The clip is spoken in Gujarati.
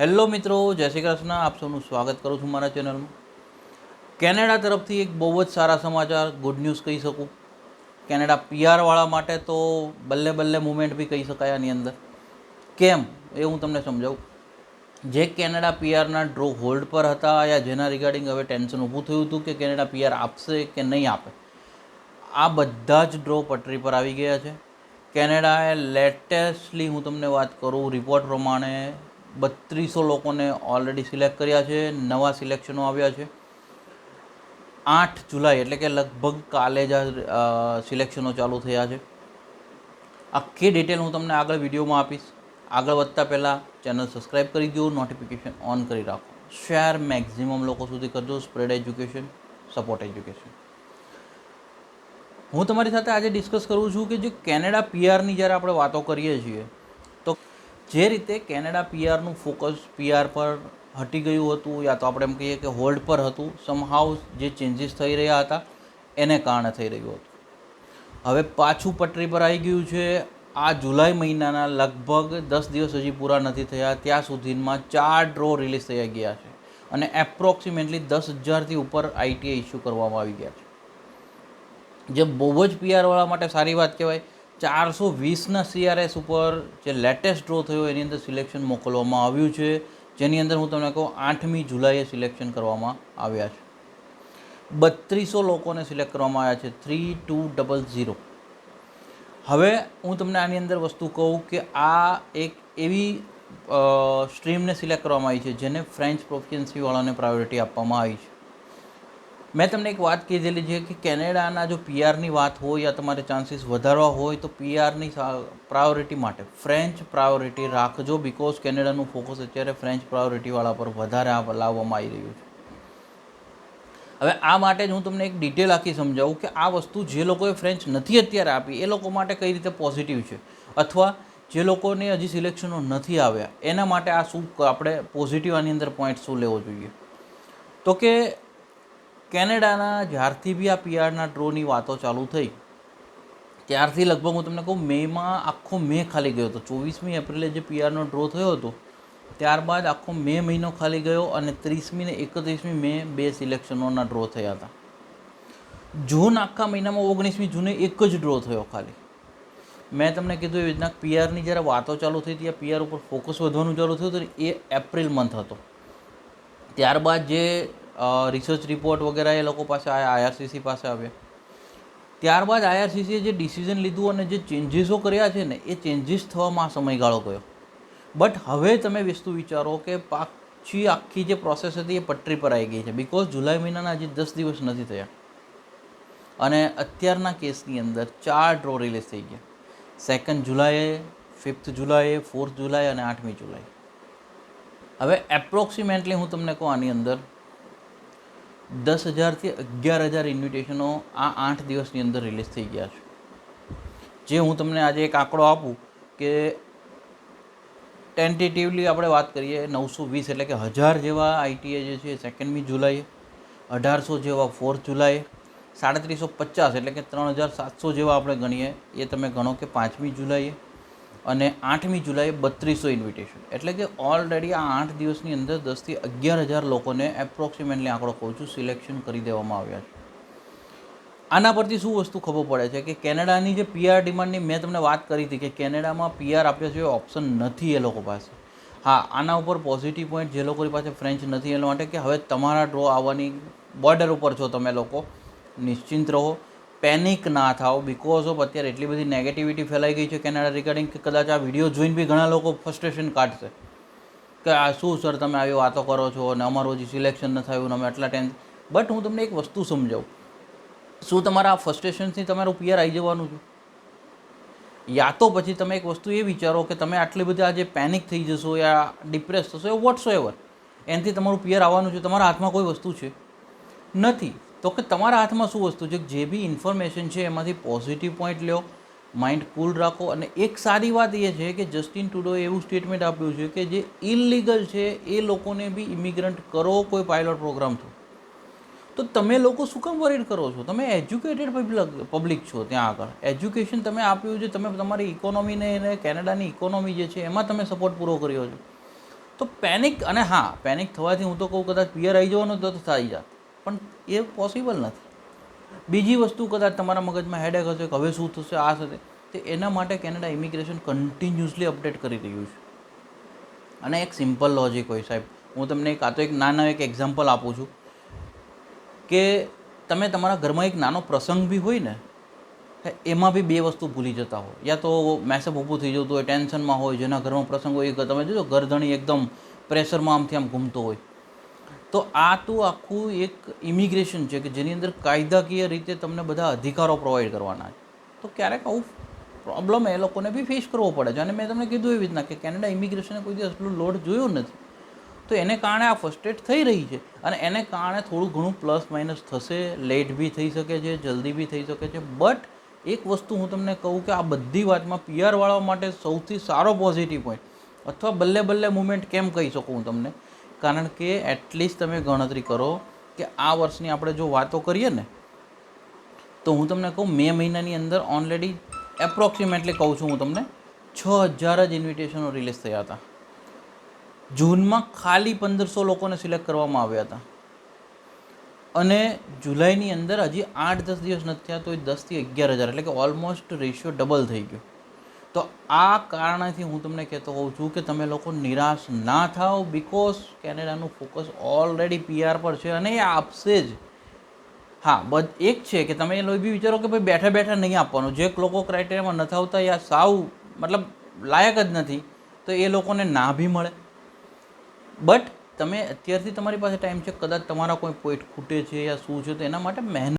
હેલો મિત્રો, જય શ્રી કૃષ્ણ. આપ સૌનું સ્વાગત કરું છું મારા ચેનલમાં. કેનેડા તરફથી એક બહુ જ સારા સમાચાર ગુડ ન્યૂઝ કહી શકું. કેનેડા પીઆરવાળા માટે તો બલ્લે બલ્લે મુમેન્ટ બી કહી શકાય આની અંદર. કેમ? એ હું તમને સમજાવું. જે કેનેડા પીઆરના ડ્રો હોલ્ડ પર હતા યા જેના રિગાર્ડિંગ હવે ટેન્શન ઊભું થયું હતું કે કેનેડા પીઆર આપશે કે નહીં આપે. આ બધા જ ડ્રો પટરી પર આવી ગયા છે. કેનેડાએ લેટેસ્ટલી હું તમને વાત કરું રિપોર્ટ પ્રમાણે બત્રીસો લોકોને ઓલરેડી સિલેક્ટ કર્યા છે, નવા સિલેક્શનો આવ્યા છે. આઠ જુલાઈ એટલે કે લગભગ કાલે જ આ સિલેક્શનો ચાલુ થયા છે. આખી ડિટેલ હું તમને આગળ વિડીયોમાં આપીશ. આગળ વધતા પહેલાં ચેનલ સબસ્ક્રાઈબ કરી દો નોટિફિકેશન ઓન કરી રાખો. શેર મેક્ઝિમમ લોકો સુધી કરજો સ્પ્રેડ એજ્યુકેશન સપોર્ટ એજ્યુકેશન હું તમારી સાથે આજે ડિસ્કસ કરું છું કે જે કેનેડા પીઆરની જ્યારે આપણે વાતો કરીએ છીએ જે રીતે કેનેડા પીઆરનું ફોકસ પીઆર પર હટી ગયું હતું, યા તો આપણે એમ કહીએ કે હોલ્ડ પર હતું સમહાઉ જે ચેન્જીસ થઈ રહ્યા હતા, એને કારણે થઈ રહ્યું હતું. હવે પાછું પટરી પર આવી ગયું છે, આ જુલાઈ મહિનાના લગભગ દસ દિવસ હજી પૂરા નથી થયા, ત્યાં સુધીમાં ચાર ડ્રો રિલીઝ થઈ ગયા છે. અને એપ્રોક્સિમેટલી દસ હજારથી ઉપર આઈટીઆઈ ઇસ્યુ કરવામાં આવી ગયા છે. જે બહુ જ પીઆરવાળા માટે સારી વાત કહેવાય ચારસો વીસના સીઆરએસ ઉપર જે લેટેસ્ટ ડ્રો થયો એની અંદર સિલેક્શન મોકલવામાં આવ્યું છે. જેની અંદર હું તમને કહું, આઠમી જુલાઈએ સિલેક્શન કરવામાં આવ્યા છે. બત્રીસો લોકોને સિલેક્ટ કરવામાં આવ્યા છે. થ્રી ટુ ડબલ ઝીરો હવે હું તમને આની અંદર વસ્તુ કહું કે આ એક એવી સ્ટ્રીમને સિલેક્ટ કરવામાં આવી છે જેને ફ્રેન્ચ પ્રોફિયન્સીવાળાને પ્રાયોરિટી આપવામાં આવી છે. મેં તમને એક વાત કીધેલી છે કે કેનેડાના જો પીઆરની વાત હોય યા તમારે ચાન્સીસ વધારવા હોય તો પીઆરની પ્રાયોરિટી માટે. ફ્રેન્ચ પ્રાયોરિટી રાખજો બિકોઝ કેનેડાનું ફોકસ અત્યારે ફ્રેન્ચ પ્રાયોરિટીવાળા પર વધારે લાવવામાં આવી રહ્યું છે. હવે આ માટે જ હું તમને એક ડિટેલ આખી સમજાવું કે આ વસ્તુ જે લોકોએ ફ્રેન્ચ નથી અત્યારે આપી, એ લોકો માટે કઈ રીતે પોઝિટિવ છે? અથવા જે લોકોને હજી સિલેક્શનો નથી આવ્યા, એના માટે આ શું આપણે પોઝિટિવ આની અંદર પોઈન્ટ શું લેવો જોઈએ? તો કે કેનેડાના જ્યારથી બી આ પીઆરના ડ્રોની વાતો ચાલુ થઈ, ત્યારથી લગભગ હું તમને કહું મેમાં આખો મે ખાલી ગયો હતો. ચોવીસમી એપ્રિલે જે પીઆરનો ડ્રો થયો હતો, ત્યારબાદ આખો મે મહિનો ખાલી ગયો અને ત્રીસમી ને એકત્રીસમી મે બે સિલેક્શનોના ડ્રો થયા હતા. જૂન આખા મહિનામાં ઓગણીસમી જૂને એક જ ડ્રો થયો ખાલી. મેં તમને કીધું એવી રીતના પીઆરની જ્યારે વાતો ચાલુ થઈ ત્યાં પીઆર ઉપર ફોકસ વધવાનું ચાલુ થયું હતું એ એપ્રિલ મંથ હતો. ત્યારબાદ જે રિસર્ચ રિપોર્ટ વગેરે એ લોકો પાસે આવ્યા આઈઆરસીસી પાસે આવ્યા. ત્યારબાદ આઈઆરસીસીએ જે ડિસિઝન લીધું અને જે ચેન્જીસો કર્યા છે ને, એ ચેન્જીસ થવામાં સમયગાળો ગયો. બટ હવે તમે વસ્તુ વિચારો કે પાછી આખી જે પ્રોસેસ હતી એ પટરી પર આવી ગઈ છે બિકોઝ જુલાઈ મહિનાના હજી દસ દિવસ નથી થયા. અને અત્યારના કેસની અંદર ચાર ડ્રો રિલીઝ થઈ ગયા. સેકન્ડ જુલાઈએ ફિફ્થ જુલાઈએ ફોર્થ જુલાઈ અને આઠમી જુલાઈ હવે એપ્રોક્સિમેટલી હું તમને કહું આની અંદર દસ હજારથી અગિયાર હજાર ઇન્વિટેશનો આ આઠ દિવસની અંદર રિલીઝ થઈ ગયા છે. જે હું તમને આજે એક આંકડો આપું કે ટેન્ટેટિવલી આપણે વાત કરીએ નવસો વીસ એટલે કે હજાર જેવા આઈટીએ જે છે સેકન્ડમી જુલાઈએ, અઢારસો જેવા ફોર્થ જુલાઈએ, સાડત્રીસો પચાસ એટલે કે ત્રણ હજાર સાતસો જેવા આપણે ગણીએ, એ તમે ગણો કે પાંચમી જુલાઈએ અને આઠમી જુલાઈએ બત્રીસો ઇન્વિટેશન એટલે કે ઓલરેડી આ આઠ દિવસની અંદર દસથી અગિયાર હજાર લોકોને એપ્રોક્સિમેટલી આંકડો કહું છું સિલેક્શન કરી દેવામાં આવ્યા છે. આના પરથી શું વસ્તુ ખબર પડે છે કે કેનેડાની જે પીઆર ડિમાન્ડની મેં તમને વાત કરી હતી કે કેનેડામાં પીઆર આપ્યો છે ઓપ્શન નથી એ લોકો પાસે. હા, આના ઉપર પોઝિટિવ પોઈન્ટ જે લોકોની પાસે ફ્રેન્ચ નથી એના માટે કે હવે તમારા ડ્રો આવવાની બોર્ડર ઉપર છો તમે લોકો, નિશ્ચિંત રહો. પેનિક ના થાઓ બિકોઝ ઓફ અત્યારે એટલી બધી નેગેટિવિટી ફેલાઈ ગઈ છે કેનેડા રિગાર્ડિંગ કે કદાચ આ વીડિયો જોઈને બી ઘણા લોકો ફ્રસ્ટ્રેશન કાઢશે. કે આ શું સર તમે આવી વાતો કરો છો અને અમારું હજી સિલેક્શન ન થયું અમે આટલા ટેન્સ બટ હું તમને એક વસ્તુ સમજાવું. શું તમારા આ ફ્રસ્ટ્રેશનથી તમારું પિયર આવી જવાનું છે? યા તો પછી તમે એક વસ્તુ એ વિચારો કે તમે આટલી બધી આજે પેનિક થઈ જશો યા ડિપ્રેસ થશો એ વોટ્સો એવર એનાથી તમારું પિયર આવવાનું છે, તમારા હાથમાં કોઈ વસ્તુ છે? નથી. તો કે તમારા હાથમાં શું વસ્તુ છે? જે બી ઇન્ફોર્મેશન છે, એમાંથી પોઝિટિવ પોઈન્ટ લ્યો માઇન્ડ કુલ રાખો. અને એક સારી વાત એ છે કે જસ્ટિન ટુડોએ એવું સ્ટેટમેન્ટ આપ્યું છે કે જે ઇલીગલ છે, એ લોકોને બી ઇમિગ્રન્ટ કરો કોઈ પાયલોટ પ્રોગ્રામ થ્રુ તો તમે લોકો શું કામ વરીડ કરો છો? તમે એજ્યુકેટેડ પબ્લિક પબ્લિક છો ત્યાં આગળ. એજ્યુકેશન તમે આપ્યું છે, તમે તમારી ઇકોનોમીને એને કેનેડાની ઇકોનોમી જે છે, એમાં તમે સપોર્ટ પૂરો કર્યો છે. તો પેનિક અને હા પેનિક થવાથી હું તો કહું, કદાચ પિયર આવી જવાનું તો થઈ જાત પણ એ પોસિબલ નથી. બીજી વસ્તુ કદાચ તમારા મગજમાં હેડેક હશે કે હવે શું થશે, આ થશે, તો એના માટે કેનેડા ઇમિગ્રેશન કન્ટિન્યુઅસલી અપડેટ કરી રહ્યું છે. અને એક સિમ્પલ લોજિક હોય સાહેબ, હું તમને કાં તો એક નાના એક એક્ઝામ્પલ આપું છું કે તમે તમારા ઘરમાં એક નાનો પ્રસંગ બી હોય ને એમાં બી બે વસ્તુ ભૂલી જતા હો યા તો મેસેજ ઊભું થઈ જતું હોય ટેન્શનમાં હોય, જેના ઘરમાં પ્રસંગ હોય, એ તમે જોજો, ઘરધણી એકદમ પ્રેશરમાં આમથી આમ ઘૂમતો હોય. તો આ તો આખું એક ઇમિગ્રેશન છે કે જેની અંદર કાયદાકીય રીતે તમને બધા અધિકારો પ્રોવાઈડ કરવાના છે. તો ક્યારેક આવું પ્રોબ્લેમ એ લોકોને બી ફેસ કરવો પડે છે. અને મેં તમને કીધું એવી રીતના કે કેનેડા ઇમિગ્રેશને કોઈ દિવસ એટલું લોડ જોયો નથી. તો એને કારણે આ ફર્સ્ટેડ થઈ રહી છે. અને એને કારણે થોડું ઘણું પ્લસ માઇનસ થશે લેટ બી થઈ શકે છે, જલ્દી બી થઈ શકે છે. બટ એક વસ્તુ હું તમને કહું કે આ બધી વાતમાં પીઆરવાળા માટે સૌથી સારો પોઝિટિવ પોઈન્ટ અથવા બલ્લે બલ્લે મુમેન્ટ કેમ કહી શકું હું તમને? કારણ કે એટલીસ્ટ તમે ગણતરી કરો કે આ વર્ષની આપણે જો વાતો કરીએ ને, તો હું તમને કહું, મે મહિનાની અંદર ઓલરેડી એપ્રોક્સિમેટલી કહું છું હું તમને, છ હજાર જ ઇન્વિટેશનો રિલીઝ થયા હતા. જૂનમાં ખાલી પંદરસો લોકોને સિલેક્ટ કરવામાં આવ્યા હતા. અને જુલાઈની અંદર હજી આઠ દસ દિવસ નથી થયા, તો એ દસથી અગિયાર હજાર, એટલે કે ઓલમોસ્ટ રેશિયો ડબલ થઈ ગયો. તો આ કારણથી હું તમને કહેતો હોઉં છું કે તમે લોકો નિરાશ ના થાઓ બિકોઝ કેનેડાનું ફોકસ ઓલરેડી પીઆર પર છે અને એ આપશે જ. હા બધ એક છે કે તમે એ બી વિચારો કે ભાઈ બેઠા બેઠા નહીં આપવાનું. જે લોકો ક્રાઇટેરિયામાં નથી આવતા યા સાવ મતલબ લાયક જ નથી, તો એ લોકોને ના બી મળે. બટ તમે અત્યારથી તમારી પાસે ટાઈમ છે, કદાચ તમારા કોઈ પોઈન્ટ ખૂટે છે યા શું છે તો એના માટે મહેનત